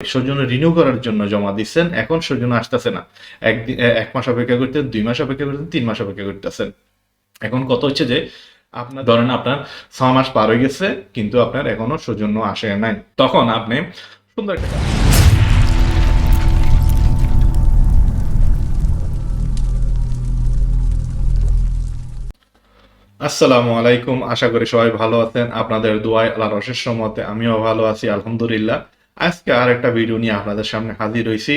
সৌজন্য রিনিউ করার জন্য জমা দিচ্ছেন, এখন সৌজন্য আসতেছে না। এক মাস অপেক্ষা করতেন দুই মাস অপেক্ষা করতেন তিন মাস অপেক্ষা করতেছেন। এখন কত হচ্ছে যে, আপনার ধরেন আপনার ছ মাস পার হয়ে গেছে, কিন্তু আপনার এখনও সৌজন্য আসে নাই। তখন আপনি সুন্দর একটা আসসালামু আলাইকুম, আশা করি সবাই ভালো আছেন। আপনাদের দোয়ায় আল্লাহর অশেষ মতে আমিও ভালো আছি, আলহামদুলিল্লাহ। আজকে আর একটা ভিডিও নিয়ে আপনাদের সামনে হাজির হয়েছি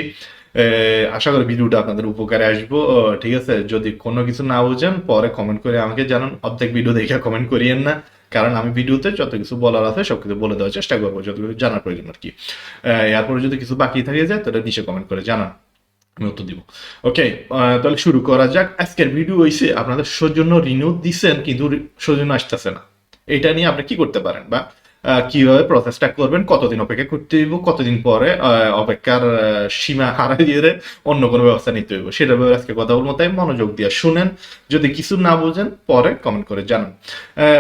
আশা করি ভিডিওটা আপনাদের উপকারে আসব। ঠিক আছে? যদি কোনো কিছু না বুঝেন, পরে কমেন্ট করে আমাকে জানান। অর্ধেক ভিডিও দেখে কমেন্ট করিয়েন না। কারণ আমি ভিডিওতে যত কিছু বলার আছে, সব কিছু বলে দেওয়ার চেষ্টা করব, যত কিছু জানার প্রয়োজন আর কি। এরপরে যদি কিছু বাকি থাকে যায়, তাহলে নিচে কমেন্ট করে জানান। আমি উত্তর দিব। ওকে তাহলে শুরু করা যাক। আজকের ভিডিও হইছে, আপনাদের সৌজন্য রিনিউ দিচ্ছেন কিন্তু সৌজন্য আসতেছে না। এটা নিয়ে আপনি কি করতে পারেন বা কীভাবে প্রসেসটা করবেন, কতদিন অপেক্ষা করতে হইব, কতদিন পরে অপেক্ষার সীমা হারাই দিয়ে অন্য কোনো ব্যবস্থা নিতে হইব। সেটা ব্যাপারে আজকে কথা বলব, তাই মনোযোগ দিয়ে শুনেন। যদি কিছু না বুঝেন, পরে কমেন্ট করে জানান।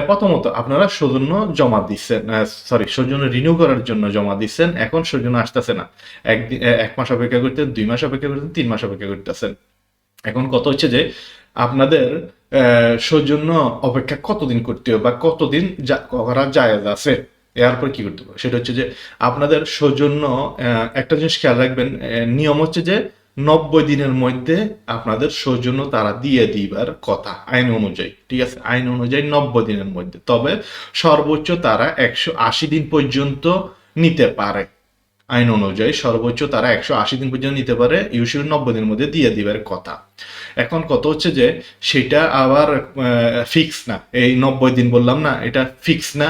প্রথমত আপনারা সৌজন্য জমা দিচ্ছেন সরি সৌজন্য রিনিউ করার জন্য জমা দিচ্ছেন। এখন সৌজন্য আসতেছে না। একদিন এক মাস অপেক্ষা করতেন দুই মাস অপেক্ষা করতেন তিন মাস অপেক্ষা করতেছেন। এখন কত হচ্ছে যে, আপনাদের সৌজন্য অপেক্ষা কতদিন করতে হবে বা কতদিন করা জায়েজ আছে? এরপর কি করতে হবে সেটা হচ্ছে যে আপনাদের সৌজন্য একটা জিনিস খেয়াল রাখবেন নিয়ম হচ্ছে যে নব্বই দিনের মধ্যে আপনাদের সৌজন্য তারা দিয়ে দিবার কথা, আইন অনুযায়ী, ঠিক আছে? আইন অনুযায়ী নব্বই দিনের মধ্যে। তবে সর্বোচ্চ তারা একশো আশি দিন পর্যন্ত নিতে পারে। আইন অনুযায়ী সর্বোচ্চ তারা একশো আশি দিন পর্যন্ত নিতে পারে ইউজুয়ালি নব্বই দিনের মধ্যে দিয়ে দিবার কথা। এখন কত হচ্ছে যে সেটা আবার ফিক্স না। এই নব্বই দিন বললাম না, এটা ফিক্স না।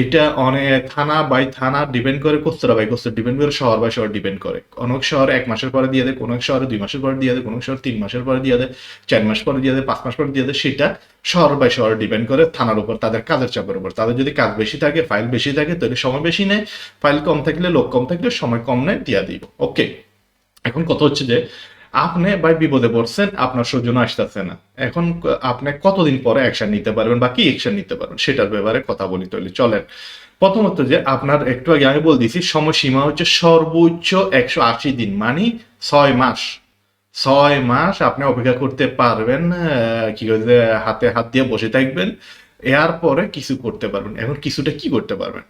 এটা অনেক থানা বাই থানা ডিপেন্ড করে কোস্তরা বাই কোস্তরা ডিপেন্ড করে শহর বাই শহর ডিপেন্ড করে। অনেক শহরে এক মাসের পরে দিয়ে দেয়, কোনো এক শহরে দুই মাসের পরে দিয়ে দেয়, কোনো শহরে তিন মাসের পরে দিয়ে দেয়, চার মাস পরে দিয়ে দেয়, পাঁচ মাস পরে দিয়ে দেয়, সেটা শহর বাই শহর ডিপেন্ড করে থানার উপর, তাদের কাজের চাপের উপর। তাদের যদি কাজ বেশি থাকে ফাইল বেশি থাকে, তাহলে সময় বেশি নেয় ফাইল কম থাকলে লোক কম থাকলে সময় কম নেয়, দিয়ে দিব। ওকে এখন কথা হচ্ছে যে আপনি ভাই বিপদে পড়ছেন, আপনার সৌজন্য আসতেছে না। এখন আপনি কতদিন পরে অ্যাকশন নিতে পারবেন বা কি অ্যাকশন নিতে পারবেন, সেটার ব্যাপারে কথা বলি তাহলে, চলেন। প্রথমত যে আপনার একটু আগে আমি বল দিয়েছি সময়সীমা হচ্ছে সর্বোচ্চ একশো আশি দিন মানে ছয় মাস। ছয় মাস আপনি অপেক্ষা করতে পারবেন কি হাতে হাত দিয়ে বসে থাকবেন এরপরে কিছু করতে পারবেন। এখন কিছুটা কি করতে পারবেন?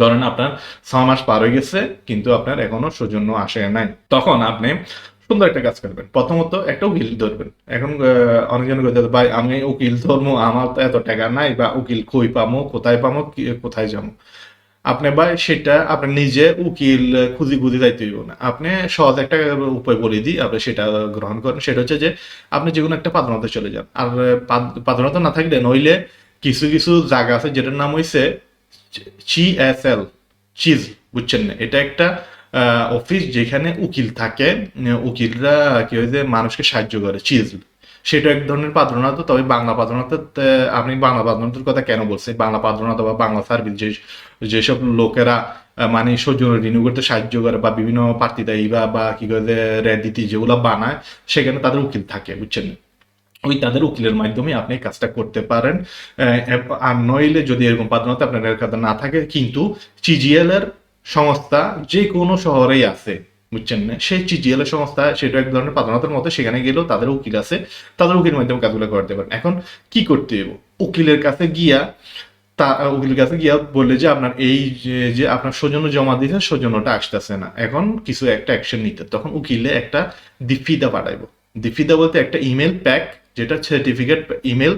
ধরেন আপনার ছ মাস পার হয়ে গেছে, কিন্তু আপনার এখনও সৌজন্য আসে নাই। তখন আপনি সুন্দর একটা কাজ করবেন। প্রথমত একটা উকিল ধরবেন। এখন অনেকজন ভাই, আমি উকিল ধরবো আমার তো এত টাকা নাই, বা উকিল কই পামো, কোথায় পামো কোথায় যাব আপনি ভাই, সেটা আপনি নিজে উকিল খুঁজি খুঁজি যাইতে হইব না। আপনি সহজ একটা উপায় বলে দিই, আপনি সেটা গ্রহণ করেন। সেটা হচ্ছে যে, আপনি যে কোনো একটা পাদনাতে চলে যান। আর পাদনাতে না থাকলে নইলে কিছু কিছু জায়গা আছে যেটার নাম হইছে চিএসএল চিজ, বুঝছেন না? এটা একটা অফিস যেখানে উকিল থাকে উকিলরা কি হয় যে মানুষকে সাহায্য করে চিজ সেটা এক ধরনের পাত্রনাত তবে বাংলা পাত্রনাত আপনি বাংলা পাত্রনাতের কথা কেন বলছেন? বাংলা পাত্রনাত বা বাংলা সার্ভিস যে, যেসব লোকেরা মানে সৌজন্য রিনিউ করতে সাহায্য করে বা বিভিন্ন প্রার্থীদায়ী বা বা কি করে রেদিতি যেগুলো বানায়, সেখানে তাদের উকিল থাকে, বুঝছেন? ওই তাদের উকিলের মাধ্যমে আপনি কাজটা করতে পারেন। আর নইলে যদি এরকম পাত্রনাতে আপনার কাছে না থাকে, কিন্তু চিজিএল এর সংস্থা যে কোনো শহরেই আছে, বুঝছেন? না সেই চিজিএল সংস্থা, সেটা এক ধরনের পাত্রনাতের মতো, সেখানে গেলেও তাদের উকিল আছে, তাদের উকিলের মাধ্যমে কাজগুলো করতে পারেন এখন কি করতে হবে উকিলের কাছে গিয়া, তা, উকিলের কাছে গিয়া বললে যে, আপনার এই যে আপনার সৌজন্য জমা দিয়েছে সৌজন্যটা আসতেছে না। এখন কিছু একটা অ্যাকশন নিতে তখন উকিলে একটা দিফিদা পাঠাইবো। দিফিদা বলতে একটা ইমেল প্যাক যেটা সার্টিফিকেট ইমেল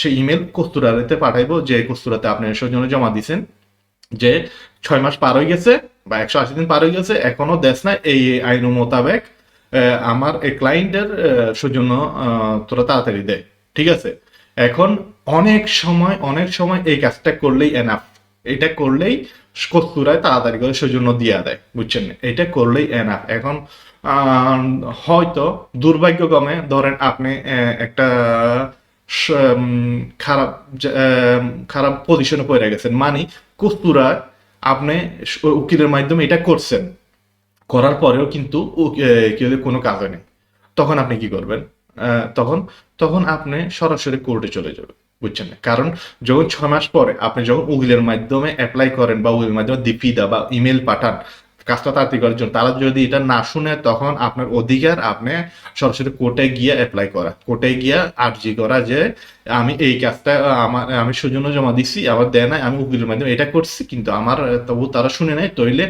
সেই ইমেল কস্তুরাতে পাঠাইবো যে, কস্তুরাতে আপনি সৌজন্য জমা দিয়েছেন যে ছয় মাস পার হয়ে গেছে বা একশো আশি দিন পার হয়ে গেছে, এখনও দেশ না এই আইন মোতাবেক আমার এই ক্লায়েন্টের সৌজন্য তোরা তাড়াতাড়ি দেয় ঠিক আছে? এখন অনেক সময় অনেক সময় এই কাজটা করলেই এনাফ এটা করলেই কস্তুরায় তাড়াতাড়ি করে সৌজন্য দিয়া দেয়, বুঝছেন? এটা করলেই এনাফ এখন হয়তো দুর্ভাগ্যক্রমে ধরেন আপনি একটা খারাপ খারাপ পজিশনে পড়ে গেছেন। মানে কস্তুরা আপনি উকিলের মাধ্যমে এটা করছেন। করার পরেও কিন্তু কোনো কাজ হয়নি। তখন আপনি কি করবেন? তখন তখন আপনি সরাসরি কোর্টে চলে যাবেন। বুঝছেন? না কারণ যখন ছ মাস পরে আপনি যখন উকিলের মাধ্যমে অ্যাপ্লাই করেন বা উকিলের মাধ্যমে দিপিদা বা ইমেল পাঠান কাজটা তাড়াতাড়ি করার জন্য তারা যদি এটা না শুনে, তখন আপনার অধিকার আপনি সরাসরি কোর্টে গিয়ে অ্যাপ্লাই করা। কোর্টে গিয়ে আর্জি করা যে, আমি এই কাজটা, আমার, আমি সৌজন্য জমা দিচ্ছি আবার দেয় নাই, আমি উকিলের মাধ্যমে এটা করছি, কিন্তু আমার, তবু তারা শুনে নাই তইলে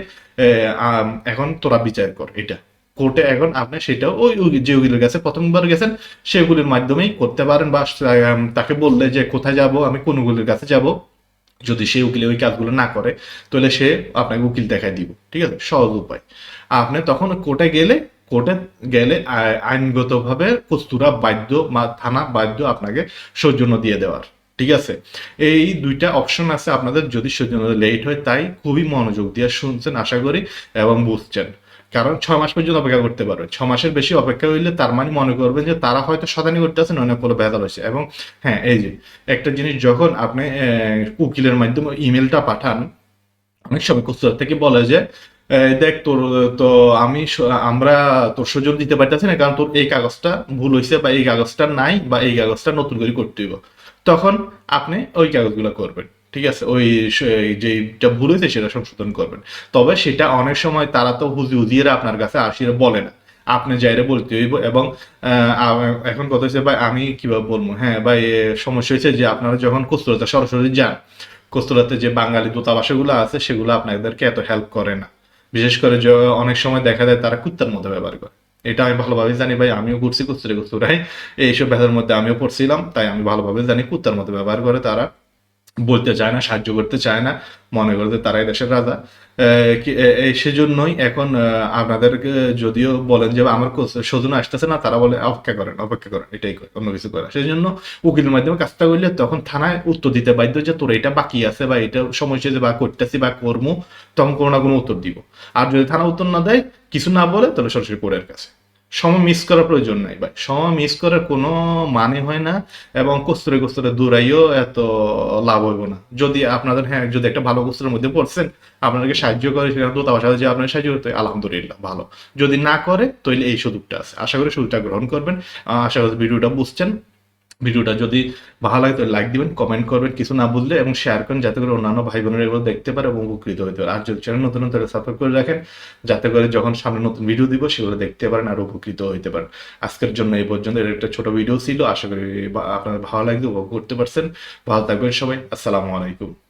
এখন তোরা বিচার কর, এটা। কোর্টে এখন আপনি সেটাও ওই যে উকিলের কাছে প্রথমবার গেছেন সেগুলির মাধ্যমেই করতে পারেন, বা তাকে বললে যে, কোথায় যাব? আমি কোন উকিলের কাছে যাব? যদি সে উকিলে ওই কাজগুলো না করে, তাহলে সে আপনাকে উকিল দেখায় দিব। ঠিক আছে? সহজ উপায়। আপনি তখন কোর্টে গেলে কোর্টে গেলে আই- আইনগতভাবে কস্তুরা বাধ্য বা থানা বাধ্য আপনাকে সৌজন্য দিয়ে দেওয়ার। ঠিক আছে? এই দুইটা অপশন আছে আপনাদের, যদি সৌজন্য লেট হয়, তাই খুবই মনোযোগ দিয়ে শুনছেন, আশা করি, এবং বুঝছেন। কারণ ছ মাস পর্যন্ত অপেক্ষা করতে পারবে ছ মাসের বেশি অপেক্ষা হইলে তার মানে মনে করবেন যে তারা হয়তো সদানি করতে আছে অনেক কোনো ভেজাল হয়েছে। এবং হ্যাঁ এই যে একটা জিনিস যখন আপনি উকিলের মাধ্যমে ইমেলটা পাঠান, অনেক সময় কুস্তুরা থেকে বলে যে দেখ তোর, তো আমি আমরা তোর সুযোগ দিতে পারতেছি না, কারণ তোর এই কাগজটা ভুল হয়েছে বা এই কাগজটা নাই বা এই কাগজটা নতুন করে করতে হইব। তখন আপনি ওই কাগজগুলো করবেন। ঠিক আছে, ওই যেটা ভুল হয়েছে সেটা সংশোধন করবেন। তবে সেটা অনেক সময় তারা তো হুজি হুজিয়েরা আপনার কাছে আসিয়ে বলে না। আপনি যাইরে বলতে হইব এবং এখন কথা হচ্ছে ভাই, আমি কীভাবে বলব? হ্যাঁ ভাই সমস্যা হয়েছে যে আপনারা যখন কস্তুরতা সরাসরি যান কস্তুরাতে যে বাঙালি দূতাবাসগুলো আছে, সেগুলো আপনাদেরকে এত হেল্প করে না। বিশেষ করে অনেক সময় দেখা যায় তারা কুত্তার মধ্যে ব্যবহার করে। এটা আমি ভালোভাবে জানি, ভাই, আমিও ঘুরছি কুস্তুরে কুস্তুরাই। এইসব ব্যথার মধ্যে আমিও পড়ছিলাম, তাই আমি ভালোভাবে জানি কুত্তার মধ্যে ব্যবহার করে তারা। বলতে চায় না, সাহায্য করতে চায় না, মনে করে যে তারাই দেশের রাজা। সেজন্যই এখন আপনাদেরকে যদিও বলেন যে আমার স্বজন আসতেছে না, তারা বলে অপেক্ষা করেন অপেক্ষা করেন, এটাই করে অন্য কিছু করে সেই জন্য উকিলের মাধ্যমে কাজটা করলে তখন থানায় উত্তর দিতে বাধ্য যে তোর এটা বাকি আছে বা এটা সময় যে বা করতেছি বা করব তখন কোনো না কোনো উত্তর দিব। আর যদি থানা উত্তর না দেয়, কিছু না বলে তাহলে সরাসরি কোর্টের কাছে। সময় মিস করার প্রয়োজন নাই। ভাই সময় মিস করার কোনো মানে হয় না এবং কস্তুরে কস্তুরে দূরাইও এত লাভ হইব না। যদি আপনাদের হ্যাঁ যদি একটা ভালো কস্তুরের মধ্যে পড়ছেন, আপনাদেরকে সাহায্য করে, সেখানে দূতাবাস যে আপনার সাহায্য করতে আলহামদুলিল্লাহ, ভালো। যদি না করে তাহলে এই সুযোগটা আছে। আশা করি সুযোগটা গ্রহণ করবেন। আশা করি ভিডিওটা বুঝছেন। ভিডিওটা। যদি ভালো লাগে তাহলে লাইক দিবেন কমেন্ট করবেন, কিছু না বুঝলে এবং শেয়ার করেন যাতে করে অন্যান্য ভাই বোনেরা এগুলো দেখতে পারে এবং উপকৃত হতে পারে। আর যদি চ্যানেল নতুন নতুন সাবস্ক্রাইব করে রাখেন, যাতে করে যখন সামনে নতুন ভিডিও দিব সেগুলো দেখতে পারেন আর উপকৃত হতে পারেন। আজকের জন্য এই পর্যন্ত। এর একটা ছোট ভিডিও ছিল, আশা করি আপনার ভালো লাগবে, উপভোগ করতে পারছেন। ভালো থাকবেন সবাই। আসসালামু আলাইকুম।